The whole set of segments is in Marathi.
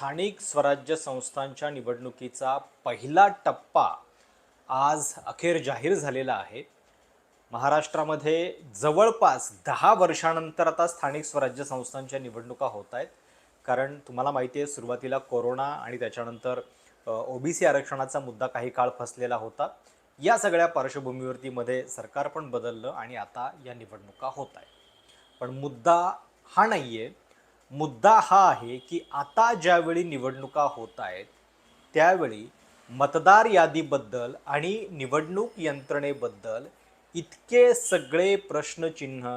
स्थानिक स्वराज्य संस्थांच्या निवडणुकीचा पहिला टप्पा आज अखेर जाहीर झालेला आहे. महाराष्ट्रामध्ये जवळपास दहा वर्षानंतर आता स्थानिक स्वराज्य संस्थांच्या निवडणुका होत आहेत. कारण तुम्हाला माहिती आहे सुरुवातीला कोरोना आणि त्याच्यानंतर ओबीसी आरक्षणाचा मुद्दा काही काळ फसलेला होता. या सगळ्या पार्श्वभूमीवरती मध्ये सरकार पण बदललं आणि आता या निवडणुका होत आहेत. पण मुद्दा हा नाही आहे मुद्दा हा आहे की आता ज्यावेळी निवडणुका होत आहेत त्यावेळी मतदार यादीबद्दल आणि निवडणूक यंत्रणेबद्दल इतके सगळे प्रश्नचिन्ह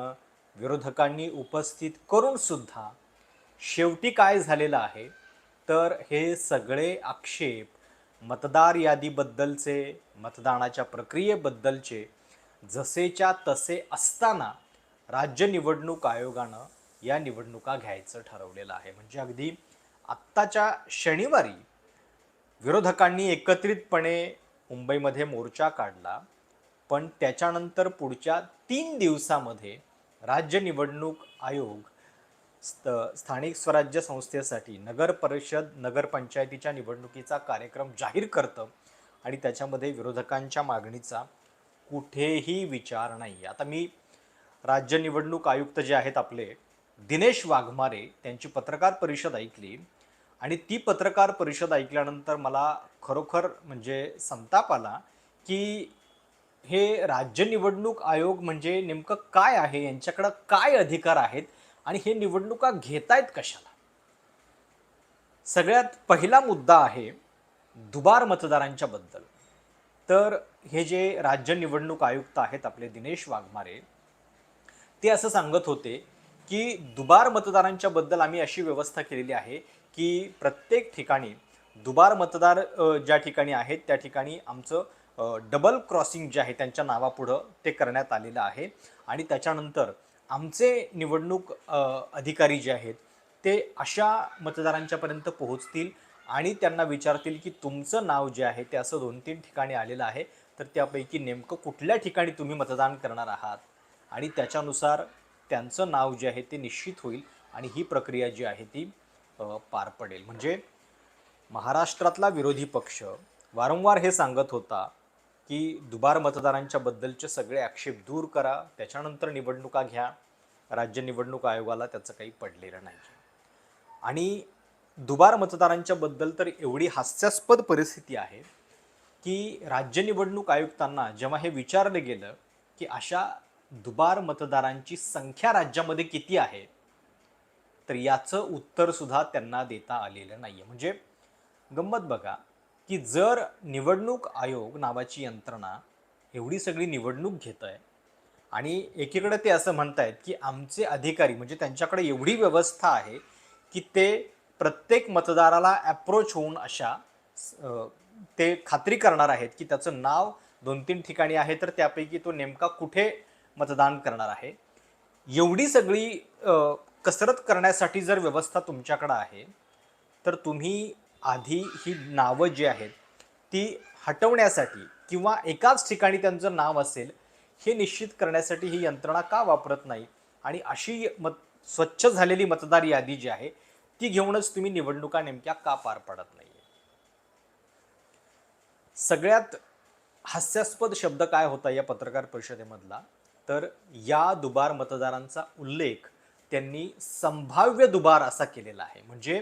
विरोधकांनी उपस्थित करून सुद्धा शेवटी काय झालेलं आहे तर हे सगळे आक्षेप मतदार यादीबद्दलचे मतदानाच्या प्रक्रियेबद्दलचे जसेच्या तसे असताना राज्य निवडणूक आयोगानं या निवडणुका घ्यायचं ठरवलेलं आहे. म्हणजे अगदी आत्ताच्या शनिवारी विरोधकांनी एकत्रितपणे मुंबईमध्ये मोर्चा काढला. पण त्याच्यानंतर पुढच्या तीन दिवसामध्ये राज्य निवडणूक आयोग स्त स्थानिक स्वराज्य संस्थेसाठी नगर परिषद नगरपंचायतीच्या निवडणुकीचा कार्यक्रम जाहीर करतं आणि त्याच्यामध्ये विरोधकांच्या मागणीचा कुठेही विचार नाही. आता मी राज्य निवडणूक आयुक्त जे आहेत आपले दिनेश वाघमारे त्यांची पत्रकार परिषद ऐकली आणि ती पत्रकार परिषद ऐकल्यानंतर मला खरोखर म्हणजे संताप आला की हे राज्य निवडणूक आयोग म्हणजे नेमकं काय आहे? यांच्याकडं काय अधिकार आहेत? आणि हे निवडणुका घेतायत कशाला? सगळ्यात पहिला मुद्दा आहे दुबार मतदारांच्या बद्दल. तर हे जे राज्य निवडणूक आयुक्त आहेत आपले दिनेश वाघमारे ते असं सांगत होते की दुबार मतदारांच्या बद्दल आम्ही अशी व्यवस्था केलेली आहे की प्रत्येक ठिकाणी दुबार मतदार ज्या ठिकाणी आहेत त्या ठिकाणी आमचं डबल क्रॉसिंग जे आहे त्यांच्या नावापुढं ते करण्यात आलेलं आहे. आणि त्याच्यानंतर आमचे निवडणूक अधिकारी जे आहेत ते अशा मतदारांच्यापर्यंत पोहोचतील आणि त्यांना विचारतील की तुमचं नाव जे आहे ते असं दोन तीन ठिकाणी आलेलं आहे तर त्यापैकी नेमकं कुठल्या ठिकाणी तुम्ही मतदान करणार आहात? आणि त्याच्यानुसार त्यांचं नाव जे आहे ते निश्चित होईल आणि ही प्रक्रिया जी आहे ती पार पडेल. म्हणजे महाराष्ट्रातला विरोधी पक्ष वारंवार हे सांगत होता की दुबार मतदारांच्या बद्दलचे सगळे आक्षेप दूर करा त्याच्यानंतर निवडणुका घ्या राज्य निवडणूक आयोगाला त्याचं काही पडलेलं नाही. आणि दुबार मतदारांच्या बद्दल तर एवढी हास्यास्पद परिस्थिती आहे की राज्य निवडणूक आयुक्तांना जेव्हा हे विचारलं गेलं की अशा दुबार मतदारांची संख्या राज्यामध्ये किती आहे? तर याचं उत्तर सुद्धा त्यांना देता आलेलं नाही आहे म्हणजे गंमत बघा की जर निवडणूक आयोग नावाची यंत्रणा एवढी सगळी निवडणूक घेत आहे आणि एकीकडे ते असं म्हणतायत की आमचे अधिकारी म्हणजे त्यांच्याकडे एवढी व्यवस्था आहे की ते प्रत्येक मतदाराला ॲप्रोच होऊन अशा ते खात्री करणार आहेत की त्याचं नाव दोन तीन ठिकाणी आहे तर त्यापैकी तो नेमका कुठे मतदान करणार आहे. एवढी सगळी कसरत करण्यासाठी जर व्यवस्था तुमच्याकडं आहे तर तुम्ही आधी ही नावं जी आहेत ती हटवण्यासाठी किंवा एकाच ठिकाणी त्यांचं नाव असेल हे निश्चित करण्यासाठी ही यंत्रणा का वापरत नाही? आणि अशी मत स्वच्छ झालेली मतदार यादी जी आहे ती घेऊनच तुम्ही निवडणुका नेमक्या का पार पाडत नाही सगळ्यात हास्यास्पद शब्द काय होता या पत्रकार परिषदेमधला? तर या दुबार मतदारांचा उल्लेख त्यांनी संभाव्य दुबार असा केलेला आहे. म्हणजे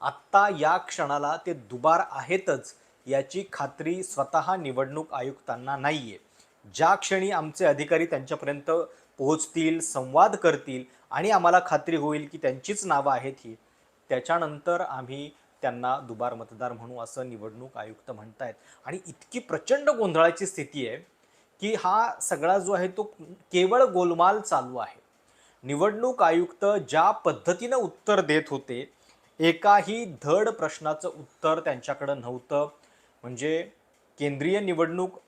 आत्ता या क्षणाला ते दुबार आहेतच याची खात्री स्वतः निवडणूक आयुक्तांना नाही आहे ज्या क्षणी आमचे अधिकारी त्यांच्यापर्यंत पोहोचतील संवाद करतील आणि आम्हाला खात्री होईल की त्यांचीच नावं आहेत ही त्याच्यानंतर आम्ही त्यांना दुबार मतदार म्हणू असं निवडणूक आयुक्त म्हणतायत. आणि इतकी प्रचंड गोंधळाची स्थिती आहे की हा सगळा जो आहे तो केवळ गोलमाल चालू आहे. निवडणूक आयुक्त ज्या पद्धतीनं उत्तर देत होते एकाही धड प्रश्नाचं उत्तर त्यांच्याकडं नव्हतं. म्हणजे केंद्रीय निवडणूक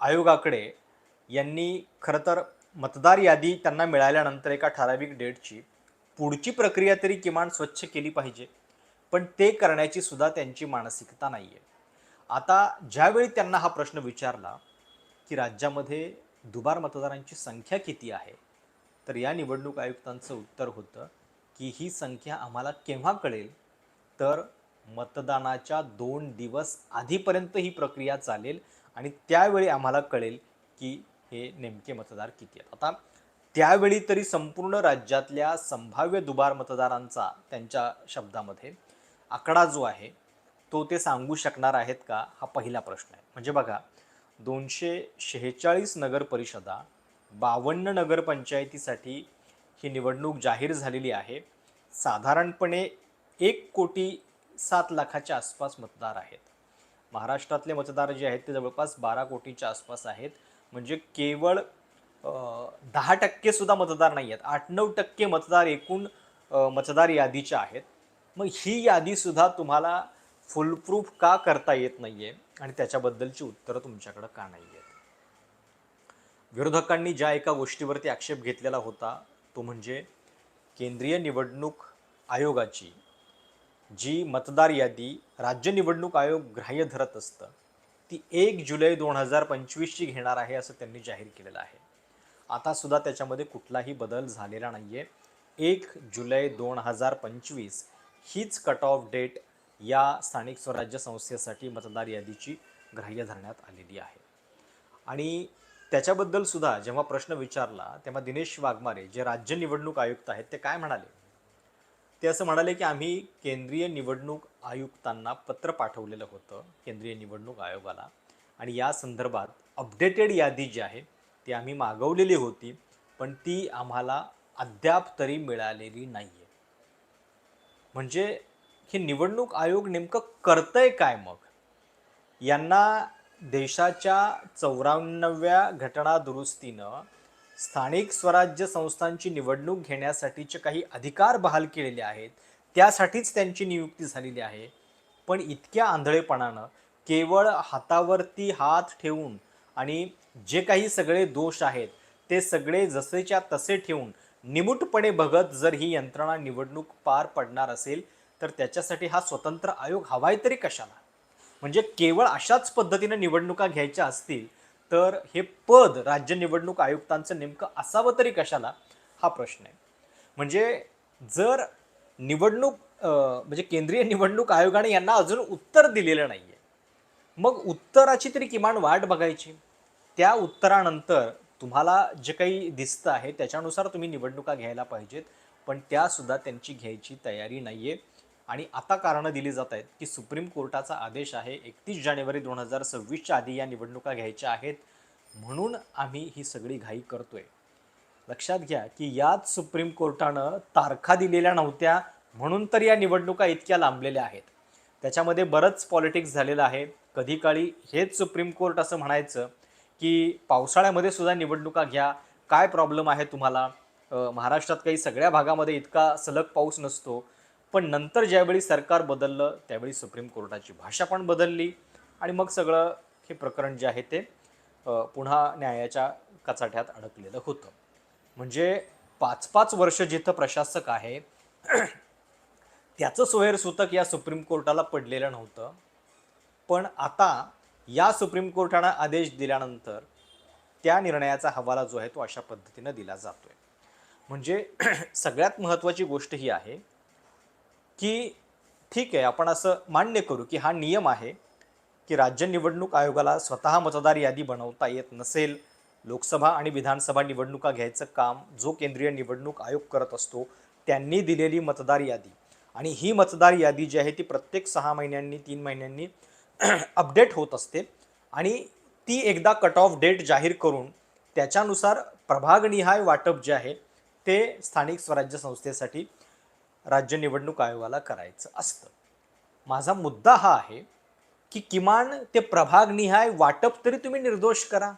आयोगाकडे यांनी खरं तर मतदार यादी त्यांना मिळाल्यानंतर एका ठराविक डेटची पुढची प्रक्रिया तरी किमान स्वच्छ केली पाहिजे. पण ते करण्याची सुद्धा त्यांची मानसिकता नाही आहे आता ज्यावेळी त्यांना हा प्रश्न विचारला की राज्यामध्ये दुबार मतदारांची संख्या किती आहे? तर या निवडणूक आयुक्तांचं उत्तर होतं की ही संख्या आम्हाला केव्हा कळेल? तर मतदानाच्या दोन दिवस आधीपर्यंत ही प्रक्रिया चालेल आणि त्यावेळी आम्हाला कळेल की हे नेमके मतदार किती आहेत. आता त्यावेळी तरी संपूर्ण राज्यातल्या संभाव्य दुबार मतदारांचा त्यांच्या शब्दामध्ये आकडा जो आहे तो ते सांगू शकणार आहेत का? हा पहिला प्रश्न आहे. म्हणजे बघा दोनशे शेहेचाळीस नगरपरिषदा बावन्न नगरपंचायतीसाठी ही निवडणूक जाहीर झालेली आहे. साधारणपणे एक कोटी सात लाखाच्या आसपास मतदार आहेत. महाराष्ट्रातले मतदार जे आहेत ते जवळपास बारा कोटीच्या आसपास आहेत. म्हणजे केवळ दहा टक्केसुद्धा मतदार नाही आहेत. आठ नऊ टक्के मतदार एकूण मतदार यादीच्या आहेत. मग ही यादीसुद्धा तुम्हाला फुलप्रूफ का करता येत नाही आहे आणि त्याच्याबद्दलची उत्तरं तुमच्याकडं का नाही आहेत? विरोधकांनी ज्या एका गोष्टीवरती आक्षेप घेतलेला होता तो म्हणजे केंद्रीय निवडणूक आयोगाची जी मतदार यादी राज्य निवडणूक आयोग ग्राह्य धरत असतं ती एक जुलै दोन हजार पंचवीसची घेणार आहे असं त्यांनी जाहीर केलेलं आहे. आतासुद्धा त्याच्यामध्ये कुठलाही बदल झालेला नाही आहे एक जुलै दोन हजार पंचवीस हीच कट ऑफ डेट या स्थानिक स्वराज्य संस्थेसाठी मतदार यादीची ग्राह्य धरण्यात आलेली आहे. आणि त्याच्याबद्दल सुद्धा जेव्हा प्रश्न विचारला तेव्हा दिनेश वाघमारे जे राज्य निवडणूक आयुक्त आहेत ते काय म्हणाले? ते असं म्हणाले की आम्ही केंद्रीय निवडणूक आयुक्तांना पत्र पाठवलेलं होतं केंद्रीय निवडणूक आयोगाला. आणि या संदर्भात अपडेटेड यादी जी आहे ती आम्ही मागवलेली होती पण ती आम्हाला अद्याप तरी मिळालेली नाही आहे म्हणजे हे निवडणूक आयोग नेमकं करतंय काय मग? यांना देशाच्या चौऱ्याण्णव्या घटना दुरुस्तीनं स्थानिक स्वराज्य संस्थांची निवडणूक घेण्यासाठीचे काही अधिकार बहाल केलेले आहेत त्यासाठीच त्यांची नियुक्ती झालेली आहे. पण इतक्या आंधळेपणानं केवळ हातावरती हात ठेवून आणि जे काही सगळे दोष आहेत ते सगळे जसेच्या तसे ठेवून निमूटपणे बघत जर ही यंत्रणा निवडणूक पार पडणार असेल तर त्याच्यासाठी हा स्वतंत्र आयोग हवाय तरी कशाला? म्हणजे केवळ अशाच पद्धतीने निवडणुका घ्यायच्या असतील तर हे पद राज्य निवडणूक आयुक्तांचं नेमकं असावं तरी कशाला? हा प्रश्न आहे. म्हणजे जर निवडणूक म्हणजे केंद्रीय निवडणूक आयोगाने यांना अजून उत्तर दिलेलं नाही आहे मग उत्तराची तरी किमान वाट बघायची. त्या उत्तरानंतर तुम्हाला जे काही दिसतं आहे त्याच्यानुसार तुम्ही निवडणुका घ्यायला पाहिजेत पण त्यासुद्धा त्यांची घ्यायची तयारी नाही आहे आणि आता कारणं दिली जात आहेत की सुप्रीम कोर्टाचा आदेश आहे एकतीस जानेवारी दोन हजार सव्वीसच्या आधी या निवडणुका घ्यायच्या आहेत म्हणून आम्ही ही सगळी घाई करतोय. लक्षात घ्या की याच सुप्रीम कोर्टानं तारखा दिलेल्या नव्हत्या म्हणून तर या निवडणुका इतक्या लांबलेल्या आहेत. त्याच्यामध्ये बरंच पॉलिटिक्स झालेलं आहे. कधी काळी हेच सुप्रीम कोर्ट असं म्हणायचं की पावसाळ्यामध्ये सुद्धा निवडणुका घ्या काय प्रॉब्लेम आहे तुम्हाला? महाराष्ट्रात काही सगळ्या भागामध्ये इतका सलग पाऊस नसतो. पण नंतर ज्यावेळी सरकार बदललं त्यावेळी सुप्रीम कोर्टाची भाषा पण बदलली. आणि मग सगळं हे प्रकरण जे आहे ते पुन्हा न्यायाच्या कचाट्यात अडकलेलं होतं. म्हणजे पाच पाच वर्ष जिथं प्रशासक आहे त्याचं सोहेर सुतक या सुप्रीम कोर्टाला पडलेलं नव्हतं. पण आता या सुप्रीम कोर्टानं आदेश दिल्यानंतर त्या निर्णयाचा हवाला जो आहे तो अशा पद्धतीनं दिला जातोय. म्हणजे सगळ्यात महत्त्वाची गोष्ट ही आहे की ठीक आहे आपण असं मान्य करू की हा नियम आहे की राज्य निवडणूक आयोगाला स्वतः मतदार यादी बनवता येत नसेल लोकसभा आणि विधानसभा निवडणुका घ्यायचं काम जो केंद्रीय निवडणूक आयोग करत असतो त्यांनी दिलेली मतदार यादी. आणि ही मतदार यादी जी आहे ती प्रत्येक सहा महिन्यांनी तीन महिन्यांनी अपडेट होत असते. आणि ती एकदा कट ऑफ डेट जाहीर करून त्याच्यानुसार प्रभागनिहाय वाटप जे आहे ते स्थानिक स्वराज्य संस्थेसाठी राज्य निवडणूक आयोगाला करायचं असतं. माझा मुद्दा हा आहे की किमान ते प्रभागनिहाय वाटप तरी तुम्ही निर्दोष करा.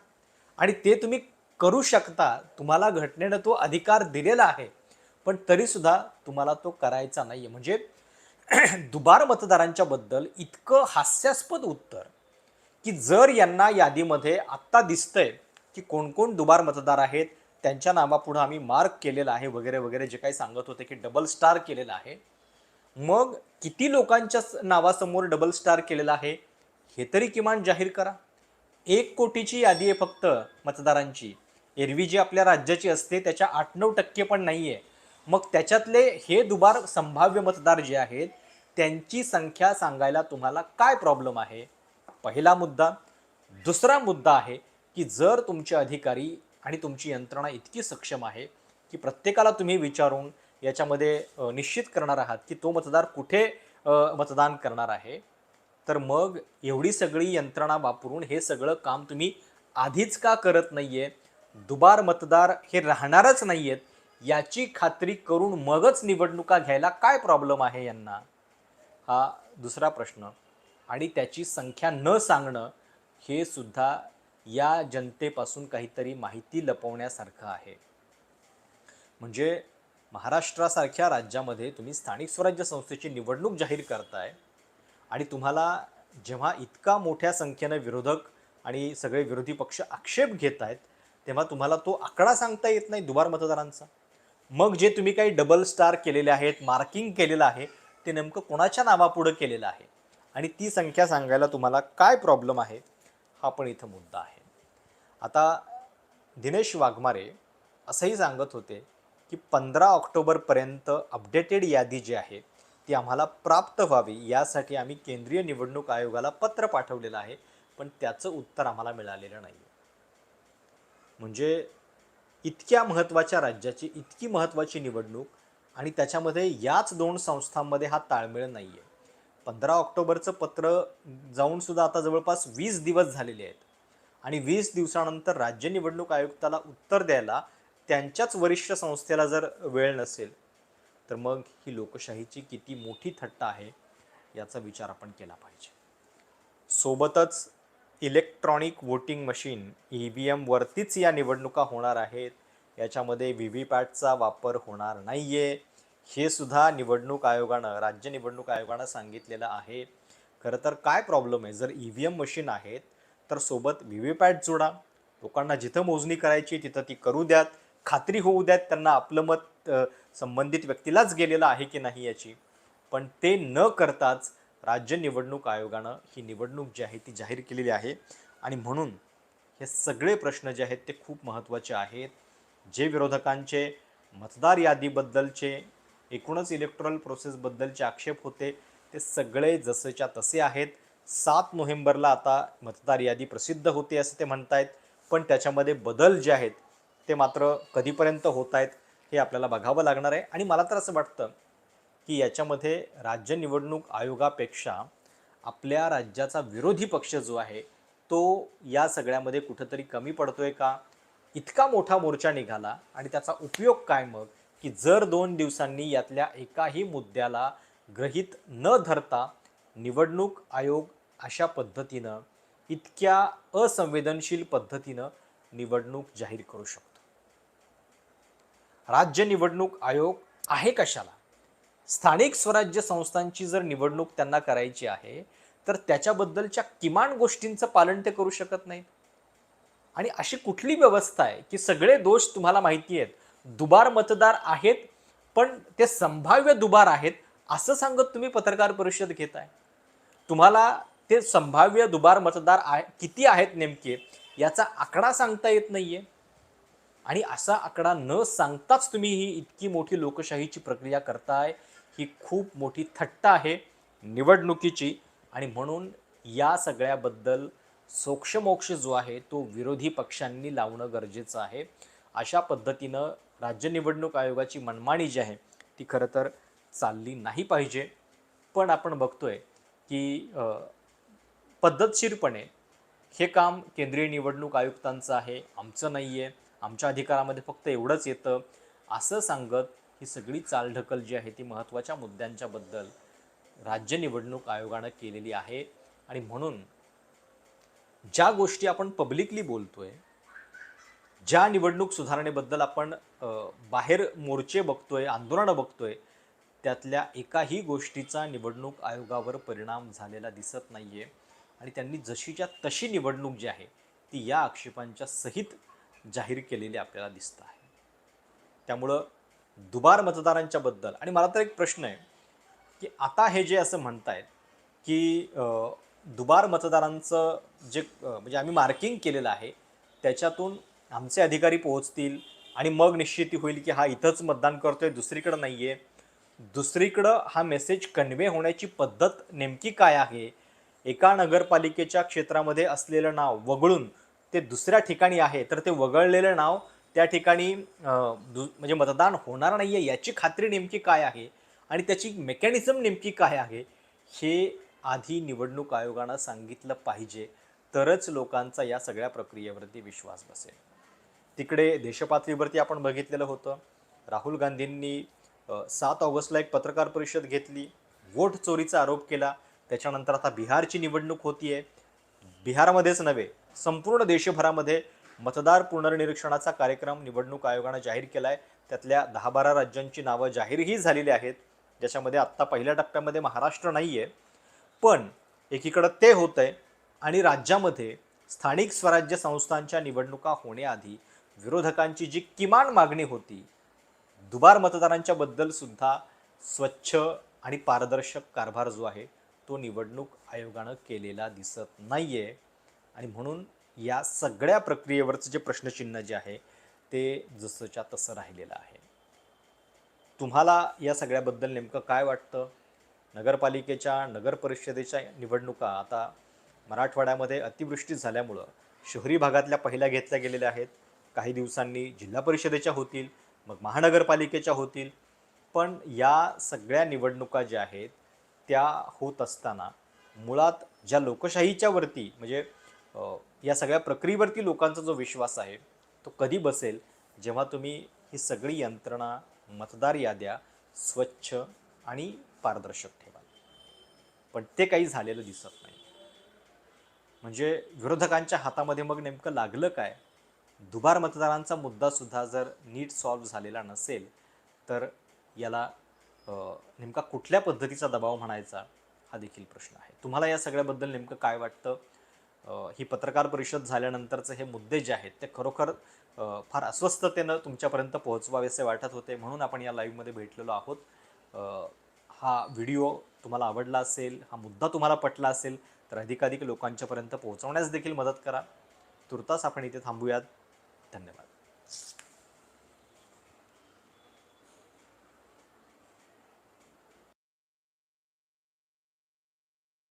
आणि ते तुम्ही करू शकता. तुम्हाला घटनेनं तो अधिकार दिलेला आहे. पण तरीसुद्धा तुम्हाला तो करायचा नाही आहे म्हणजे दुबार मतदारांच्या बद्दल इतकं हास्यास्पद उत्तर की जर यांना यादीमध्ये आत्ता दिसतंय की कोण कोण दुबार मतदार आहेत त्यांच्या नावापुढं आम्ही मार्क केलेला आहे वगैरे वगैरे जे काही सांगत होते की डबल स्टार केलेलं आहे. मग किती लोकांच्या स- नावासमोर डबल स्टार केलेलं आहे हे तरी किमान जाहीर करा. एक कोटीची यादी आहे फक्त मतदारांची. एरवी जी आपल्या राज्याची असते त्याच्या आठ नऊ टक्के पण नाही आहे मग त्याच्यातले हे दुबार संभाव्य मतदार जे आहेत त्यांची संख्या सांगायला तुम्हाला काय प्रॉब्लेम आहे? पहिला मुद्दा. दुसरा मुद्दा आहे की जर तुमचे अधिकारी आणि तुमची यंत्रणा इतकी सक्षम आहे की प्रत्येकाला तुम्ही विचारून याच्यामध्ये निश्चित करणार आहात की तो मतदार कुठे मतदान करणार आहे. तर मग एवढी सगळी यंत्रणा वापरून हे सगळं काम तुम्ही आधीच का करत नाही आहे दुबार मतदार हे राहणारच नाही आहेत याची खात्री करून मगच निवडणुका घ्यायला काय प्रॉब्लेम आहे यांना? हा दुसरा प्रश्न. आणि त्याची संख्या न सांगणं हे सुद्धा या जनतेपासून काहीतरी माहिती लपवण्यासारखं आहे. म्हणजे महाराष्ट्रासारख्या राज्यामध्ये तुम्ही स्थानिक स्वराज्य संस्थेची निवडणूक जाहीर करताय आणि तुम्हाला जेव्हा इतका मोठ्या संख्येनं विरोधक आणि सगळे विरोधी पक्ष आक्षेप घेत आहेत तेव्हा तुम्हाला तो आकडा सांगता येत नाही दुबार मतदारांचा. मग जे तुम्ही काही डबल स्टार केलेले आहेत मार्किंग केलेलं आहे ते नेमकं कोणाच्या नावापुढं केलेलं आहे? आणि ती संख्या सांगायला तुम्हाला काय प्रॉब्लेम आहे? हा पण इथं मुद्दा आहे. आता दिनेश वाघमारे असंही सांगत होते की पंधरा ऑक्टोबरपर्यंत अपडेटेड यादी जी आहे ती आम्हाला प्राप्त व्हावी यासाठी आम्ही केंद्रीय निवडणूक आयोगाला पत्र पाठवलेलं आहे पण त्याचं उत्तर आम्हाला मिळालेलं नाही म्हणजे इतक्या महत्त्वाच्या राज्याची इतकी महत्त्वाची निवडणूक आणि त्याच्यामध्ये याच दोन संस्थांमध्ये हा ताळमेळ नाही आहे पंधरा ऑक्टोबरचं पत्र जाऊन सुद्धा आता जवळपास वीस दिवस झालेले आहेत. आणि वीस दिवसानंतर राज्य निवडणूक आयुक्ताला उत्तर द्यायला त्यांच्याच वरिष्ठ संस्थेला जर वेळ नसेल तर मग ही लोकशाहीची किती मोठी थट्टा आहे याचा विचार आपण केला पाहिजे. सोबतच electronic voting machine E V एमवरतीच या निवडणुका होणार आहेत. याच्यामध्ये व्ही व्ही पॅटचा वापर होणार नाही आहे हे सुद्धा निवडणूक आयोगानं राज्य निवडणूक आयोगानं सांगितलेलं आहे. खरं तर काय प्रॉब्लेम आहे? जर ई व्ही एम मशीन आहेत तर सोबत व्ही व्ही पॅट जोडा. लोकांना जिथं मोजणी करायची तिथं ती करू द्यात. खात्री होऊ द्यात त्यांना आपलं मत संबंधित व्यक्तीलाच गेलेलं आहे की नाही याची. पण ते न करताच राज्य निवडणूक आयोगानं ही निवडणूक जी आहे ती जाहीर केलेली आहे. आणि म्हणून हे सगळे प्रश्न जे आहेत ते खूप महत्त्वाचे आहेत. जे विरोधकांचे मतदार यादीबद्दलचे एकूणच इलेक्ट्रॉल प्रोसेसबद्दलचे आक्षेप होते. ते सगळे जसेच्या तसे आहेत. सात नोव्हेंबरला आता मतदार यादी प्रसिद्ध होते असं ते म्हणतायत. पण त्याच्यामध्ये बदल जे आहेत ते मात्र कधीपर्यंत होत आहेत हे आपल्याला बघावं लागणार आहे. आणि मला तर असं वाटतं की याच्यामध्ये राज्य निवडणूक आयोगापेक्षा आपल्या राज्याचा विरोधी पक्ष जो आहे तो या सगळ्यामध्ये कुठंतरी कमी पडतोय का? इतका मोठा मोर्चा निघाला आणि त्याचा उपयोग काय मग? की जर दोन दिवसांनी यातल्या एकाही मुद्द्याला ग्रहित न धरता निवडणूक आयोग अशा पद्धतीनं इतक्या असंवेदनशील पद्धतीनं निवडणूक जाहीर करू शकतो. राज्य निवडणूक आयोग आहे कशाला? स्थानिक स्वराज्य संस्थांची जर निवडणूक त्यांना करायची आहे तर त्याच्याबद्दलच्या किमान गोष्टींचं पालन ते करू शकत नाहीत. आणि अशी कुठली व्यवस्था आहे की सगळे दोष तुम्हाला माहिती आहेत दुबार मतदार आहेत पण ते संभाव्य दुबार आहेत असं सांगत तुम्ही पत्रकार परिषद घेताय. तुम्हाला ते संभाव्य दुबार मतदार आहे किती आहेत नेमके याचा आकडा सांगता येत नाहीये. आणि असा आकडा न सांगताच तुम्ही ही इतकी मोठी लोकशाहीची प्रक्रिया करताय ही खूप मोठी थट्टा आहे निवडणुकीची. आणि म्हणून या सगळ्याबद्दल सोक्षमोक्ष जो आहे तो विरोधी पक्षांनी लावणं गरजेचं आहे. अशा पद्धतीनं राज्य निवडणूक आयोगाची मनमानी जी आहे ती खरं तर चालली नाही पाहिजे. पण आपण बघतोय की पद्धतशीरपणे हे काम केंद्रीय निवडणूक आयुक्तांचं आहे आमचं नाही आहे आमच्या अधिकारामध्ये फक्त एवढंच येतं. असं सांगत ही सगळी चालढकल जी आहे ती महत्त्वाच्या मुद्द्यांच्याबद्दल राज्य निवडणूक आयोगानं केलेली आहे. आणि म्हणून ज्या गोष्टी आपण पब्लिकली बोलतोय ज्या निवडणूक सुधारणेबद्दल आपण बाहेर मोर्चे बघतोय आंदोलनं बघतोय त्यातल्या एकाही गोष्टीचा निवडणूक आयोगावर परिणाम झालेला दिसत नाही आहे आणि त्यांनी जशीच्या तशी निवडणूक जी आहे ती या आक्षेपांच्या सहित जाहीर केलेली आपल्याला दिसत आहे. त्यामुळं दुबार मतदारांच्या बद्दल आणि मला तर एक प्रश्न आहे की आता हे जे असं म्हणतायत की दुबार मतदारांचं जे म्हणजे आम्ही मार्किंग केलेलं आहे त्याच्यातून आमचे अधिकारी पोहोचतील आणि मग निश्चिती होईल की हा इथंच मतदान करतोय दुसरीकडं नाही आहे दुसरीकडं हा मेसेज कन्वे होण्याची पद्धत नेमकी काय आहे? एका नगरपालिकेच्या क्षेत्रामध्ये असलेलं नाव वगळून ते दुसऱ्या ठिकाणी आहे तर ते वगळलेलं नाव त्या ठिकाणी दु- म्हणजे मतदान होणार नाही आहे याची खात्री नेमकी काय आहे? आणि त्याची मेकॅनिझम नेमकी काय आहे? हे आधी निवडणूक आयोगानं सांगितलं पाहिजे. तरच लोकांचा या सगळ्या प्रक्रियेवरती विश्वास बसेल. तिकडे देशपातळीवरती आपण बघितलेलं होतं. राहुल गांधींनी सात ऑगस्टला एक पत्रकार परिषद घेतली. वोट चोरीचा आरोप केला. त्याच्यानंतर आता बिहारची निवडणूक होतीये. बिहारमध्येच नव्हे संपूर्ण देशभरामध्ये मतदार पुनर्निरीक्षणाचा कार्यक्रम निवडणूक आयोगानं जाहीर केला आहे त्यातल्या दहा बारा राज्यांची नावं जाहीरही झालेली आहेत. ज्याच्यामध्ये आत्ता पहिल्या टप्प्यामध्ये महाराष्ट्र नाही आहे पण एकीकडं ते होतंय आणि राज्यामध्ये स्थानिक स्वराज्य संस्थांच्या निवडणुका होण्याआधी विरोधकांची जी किमान मागणी होती दुबार मतदारांच्या बद्दल सुद्धा स्वच्छ आणि पारदर्शक कारभार जो आहे तो निवडणूक आयोगानं केलेला दिसत नाही आहे आणि म्हणून या सगळ्या प्रक्रियेवरचं जे प्रश्नचिन्ह जे आहे ते जसंच्या तसं राहिलेलं आहे. तुम्हाला या सगळ्याबद्दल नेमकं काय वाटतं? नगरपालिकेच्या नगर परिषदेच्या निवडणुका आता मराठवाड्यामध्ये अतिवृष्टी झाल्यामुळं शहरी भागातल्या पहिल्या घेतल्या गेलेल्या आहेत. काही दिवसांनी जिल्हा परिषदेच्या होतील मग महानगरपालिकेच्या होतील. पण या सगळ्या निवडणुका ज्या आहेत त्या होत असताना मुळात ज्या लोकशाहीच्या वरती म्हणजे या सगळ्या प्रक्रियेवरती लोकांचा जो विश्वास आहे तो कधी बसेल? जेव्हा तुम्ही ही सगळी यंत्रणा मतदार याद्या स्वच्छ आणि पारदर्शक ठेवाल. पण ते काही झालेलं दिसत नाही. म्हणजे विरोधकांच्या हातामध्ये मग नेमकं लागलं काय? दुबार मतदारांचा मुद्दा सुद्धा जर नीट सॉल्व्ह झालेला नसेल तर याला नेमका कुठल्या पद्धतीचा दबाव म्हणायचा हा देखील प्रश्न आहे. तुम्हाला या सगळ्याबद्दल नेमकं काय वाटतं? ही पत्रकार परिषद झाल्यानंतरचे हे मुद्दे जे आहेत ते खरोखर फार अस्वस्थतेनं तुमच्यापर्यंत पोहोचवावेसे वाटत होते म्हणून आपण या लाईव्हमध्ये भेटलेलो आहोत. हा व्हिडिओ तुम्हाला आवडला असेल हा मुद्दा तुम्हाला पटला असेल तर अधिकाधिक लोकांच्यापर्यंत पोहोचवण्यास देखील मदत करा. तुर्तास आपण इथे थांबूयात. धन्यवाद